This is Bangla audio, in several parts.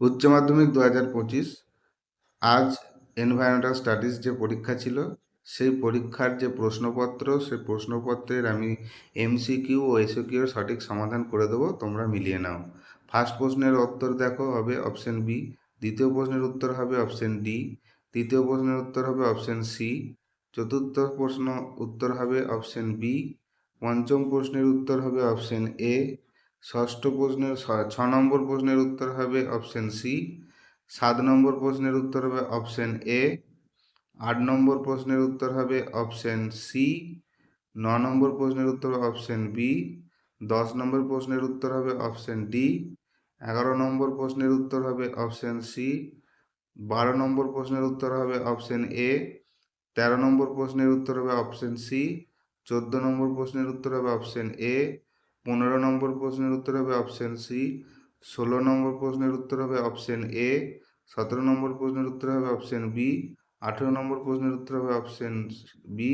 উচ্চ মাধ্যমিক দু হাজার পঁচিশ। আজ এনভায়রনমেন্টাল স্টাডিজ যে পরীক্ষা ছিল, সেই পরীক্ষার যে প্রশ্নপত্র, সেই প্রশ্নপত্রের আমি এমসিকিউ ও এসিকিউর সঠিক সমাধান করে দেবো, তোমরা মিলিয়ে নাও। ফার্স্ট প্রশ্নের উত্তর দেখো, হবে অপশন বি দ্বিতীয় প্রশ্নের উত্তর হবে অপশন ডি তৃতীয় প্রশ্নের উত্তর হবে অপশন সি চতুর্থ প্রশ্ন উত্তর হবে অপশন বি পঞ্চম প্রশ্নের উত্তর হবে অপশন এ ষষ্ঠ প্রশ্নের ছ- নম্বর প্রশ্নের উত্তর হবে অপশন সি। সাত নম্বর প্রশ্নের উত্তর হবে অপশন এ। আট নম্বর প্রশ্নের উত্তর হবে অপশন সি। ন নম্বর প্রশ্নের উত্তর হবে অপশন বি। দশ নম্বর প্রশ্নের উত্তর হবে অপশন ডি। এগারো নম্বর প্রশ্নের উত্তর হবে অপশন সি। বারো নম্বর প্রশ্নের উত্তর হবে অপশন এ। তেরো নম্বর প্রশ্নের উত্তর হবে অপশন সি। চোদ্দ নম্বর প্রশ্নের উত্তর হবে অপশন এ। পনেরো নম্বর প্রশ্নের উত্তর হবে অপশন সি ষোলো নম্বর প্রশ্নের উত্তর হবে অপশন এ সতেরো নম্বর প্রশ্নের উত্তর হবে অপশন বি আঠেরো নম্বর প্রশ্নের উত্তর হবে অপশন বি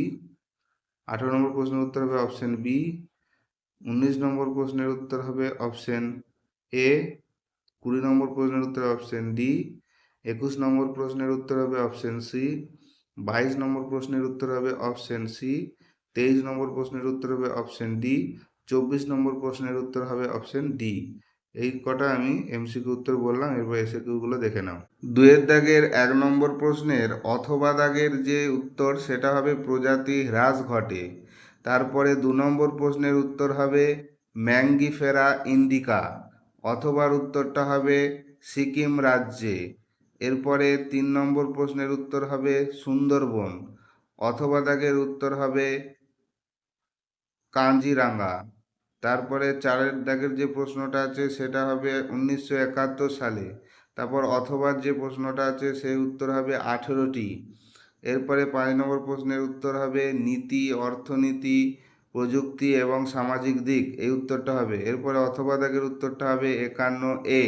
আঠেরো নম্বর প্রশ্নের উত্তর হবে অপশন বি উনিশ নম্বর প্রশ্নের উত্তর হবে অপশন এ কুড়ি নম্বর প্রশ্নের উত্তর অপশন ডি একুশ নম্বর প্রশ্নের উত্তর হবে অপশন সি বাইশ নম্বর প্রশ্নের উত্তর হবে অপশন সি তেইশ নম্বর প্রশ্নের উত্তর হবে অপশন ডি চব্বিশ নম্বর প্রশ্নের উত্তর হবে অপশন ডি এই কটা আমি এমসিকিউ উত্তর বললাম, এরপর এসিকিউগুলো দেখে নাও। দুয়ের দাগের এক নম্বর প্রশ্নের অথবা দাগের যে উত্তর, সেটা হবে প্রজাতি হ্রাস ঘটে তারপরে দু নম্বর প্রশ্নের উত্তর হবে ম্যাঙ্গিফেরা ইন্ডিকা, অথবার উত্তরটা হবে সিকিম রাজ্যে। এরপরে তিন নম্বর প্রশ্নের উত্তর হবে সুন্দরবন, অথবা দাগের উত্তর হবে কাঞ্জিরাঙ্গা। তারপরে চারের দাগের যে প্রশ্নটা আছে সেটা হবে উনিশশো একাত্তর সালে। তারপর অথবার যে প্রশ্নটা আছে সেই উত্তর হবে আঠেরোটি। এরপরে পাঁচ নম্বর প্রশ্নের উত্তর হবে নীতি, অর্থনীতি, প্রযুক্তি এবং সামাজিক দিক। এই উত্তরটা হবে। এরপরে অথবা দাগের উত্তরটা হবে একান্ন এ।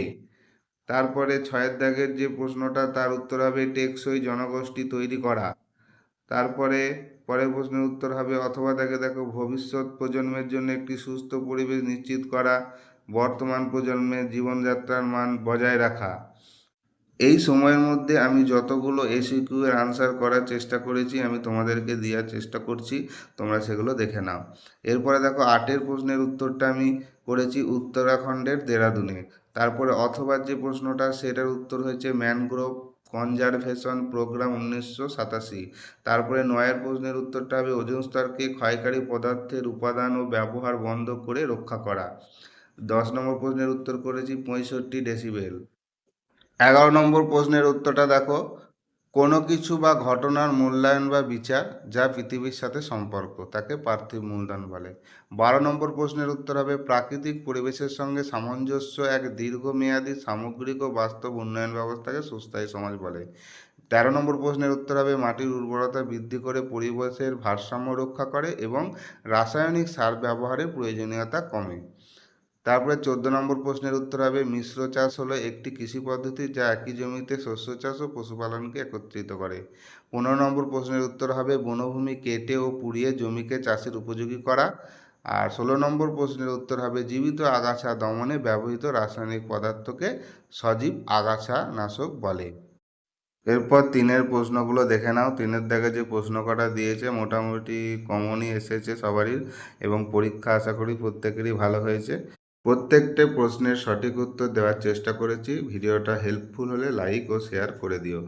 তারপরে ছয়ের দাগের যে প্রশ্নটা তার উত্তর হবে টেকসই জনগোষ্ঠী তৈরি করা। তারপরে পরের প্রশ্নের উত্তর হবে, অথবা তাকে দেখো, ভবিষ্যৎ প্রজন্মের জন্য একটি সুস্থ পরিবেশ নিশ্চিত করা, বর্তমান প্রজন্মের জীবনযাত্রার মান বজায় রাখা। এই সময়ের মধ্যে আমি যতগুলো এসিকিউ এর আনসার করার চেষ্টা করেছি, আমি তোমাদেরকে দেওয়ার চেষ্টা করছি, তোমরা সেগুলো দেখে নাও। এরপরে দেখো, আটের প্রশ্নের উত্তরটা আমি করেছি উত্তরাখণ্ডের দেরাদুনে। তারপরে অথবা যে প্রশ্নটা, সেটার উত্তর হয়েছে ম্যানগ্রোভ কনজারভেশন প্রোগ্রাম উনিশশো সাতাশি। তারপরে নয়ের প্রশ্নের উত্তরটা হবে ওজন স্তরকে ক্ষয়কারী পদার্থের উপাদান ও ব্যবহার বন্ধ করে রক্ষা করা। দশ নম্বর প্রশ্নের উত্তর করেছি পঁয়ষট্টি ডেসিবেল। এগারো নম্বর প্রশ্নের উত্তরটা দেখো। কোনো কিছু বা ঘটনার মূল্যায়ন বা বিচার যা পৃথিবীর সাথে সম্পর্ক, তাকে পার্থিব মূলধন বলে। বারো নম্বর প্রশ্নের উত্তর হবে, প্রাকৃতিক পরিবেশের সঙ্গে সামঞ্জস্য এক দীর্ঘমেয়াদী সামগ্রিক ও বাস্তব উন্নয়ন ব্যবস্থাকে সুস্থায়ী সমাজ বলে। তেরো নম্বর প্রশ্নের উত্তর হবে, মাটির উর্বরতা বৃদ্ধি করে পরিবেশের ভারসাম্য রক্ষা করে এবং রাসায়নিক সার ব্যবহারের প্রয়োজনীয়তা কমে। তারপরে চোদ্দ নম্বর প্রশ্নের উত্তর হবে, মিশ্র চাষ হলো একটি কৃষি পদ্ধতি যা একই জমিতে শস্য চাষ ও পশুপালনকে একত্রিত করে। পনেরো নম্বর প্রশ্নের উত্তর হবে, বনভূমি কেটে ও পুড়িয়ে জমিকে চাষের উপযোগী করা। আর ষোলো নম্বর প্রশ্নের উত্তর হবে, জীবিত আগাছা দমনে ব্যবহৃত রাসায়নিক পদার্থকে সজীব আগাছা নাশক বলে। এরপর তিনের প্রশ্নগুলো দেখে নাও। তিনের দাগে যে প্রশ্ন কটা দিয়েছে মোটামুটি কমনই এসেছে সবারই এবং পরীক্ষা আশা করি প্রত্যেকেরই ভালো হয়েছে। প্রত্যেকটা প্রশ্নের সঠিক উত্তর দেওয়ার চেষ্টা করেছি। ভিডিওটা হেল্পফুল হলে লাইক ও শেয়ার করে দিও।